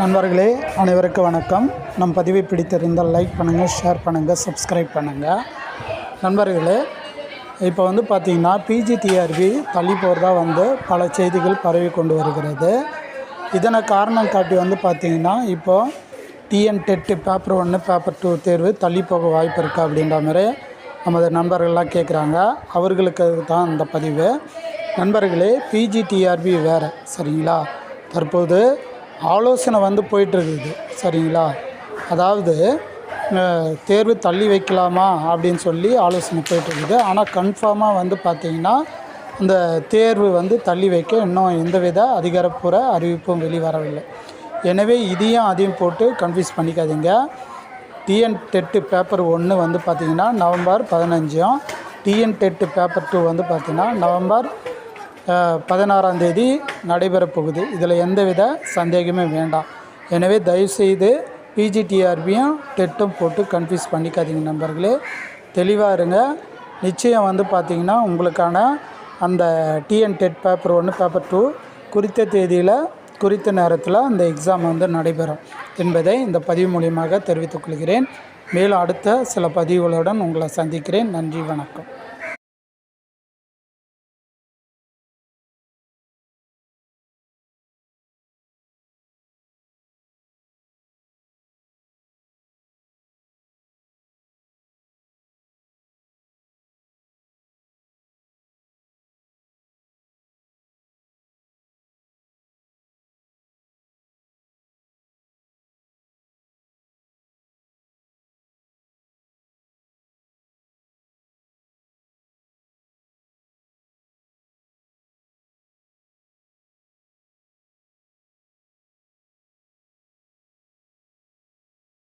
நண்பர்களே அனைவருக்கும் வணக்கம். நம் பதிவை பிடித்திருந்தால் லைக் பண்ணுங்கள் ஷேர் பண்ணுங்கள் சப்ஸ்கிரைப் பண்ணுங்கள் நண்பர்களே இப்போ வந்து பார்த்திங்கன்னா பிஜிடிஆர்பி தள்ளி போகிறதா வந்து பல செய்திகள் பரவி கொண்டு வருகிறது. இதனை காரணம் காட்டி வந்து பார்த்திங்கன்னா இப்போது டிஎன் டெட்டு பேப்பர் ஒன்று பேப்பர் டூ தேர்வு தள்ளி போக வாய்ப்பு இருக்கா அப்படின்ற மாதிரி நமது நண்பர்கள்லாம் கேட்குறாங்க அவர்களுக்கு தான் இந்த பதிவு. நண்பர்களே பிஜிடிஆர்பி வேறு சரிங்களா? தற்போது ஆலோசனை வந்து போயிட்டுருக்குது சரிங்களா? அதாவது தேர்வு தள்ளி வைக்கலாமா அப்படின்னு சொல்லி ஆலோசனை போயிட்டுருக்குது. ஆனால் கன்ஃபார்மாக வந்து பார்த்திங்கன்னா இந்த தேர்வு வந்து தள்ளி வைக்க இன்னும் எந்தவித அதிகாரப்பூர்வ அறிவிப்பும் வெளிவரவில்லை. எனவே இதையும் அதையும் போட்டு கன்ஃபியூஸ் பண்ணிக்காதீங்க. டிஎன் டெட்டு பேப்பர் ஒன்று வந்து பார்த்திங்கன்னா நவம்பர் பதினஞ்சும் டிஎன் டெட்டு பேப்பர் டூ வந்து பார்த்திங்கன்னா நவம்பர் பதினாறாம் தேதி நடைபெறப் போகுது. இதில் எந்தவித சந்தேகமே வேண்டாம். எனவே தயவுசெய்து பிஜிடிஆர்பியும் டெட்டும் போட்டு கன்ஃபியூஸ் பண்ணிக்காதீங்க நண்பர்களே. தெளிவாக இருங்க. நிச்சயம் வந்து பார்த்திங்கன்னா உங்களுக்கான அந்த டிஎன் டெட் பேப்பர் ஒன்று பேப்பர் டூ குறித்த தேதியில் குறித்த நேரத்தில் அந்த எக்ஸாம் வந்து நடைபெறும் என்பதை இந்த பதிவு மூலியமாக தெரிவித்துக் கொள்கிறேன். மேலும் அடுத்த சில பதிவுகளுடன் உங்களை சந்திக்கிறேன். நன்றி வணக்கம்.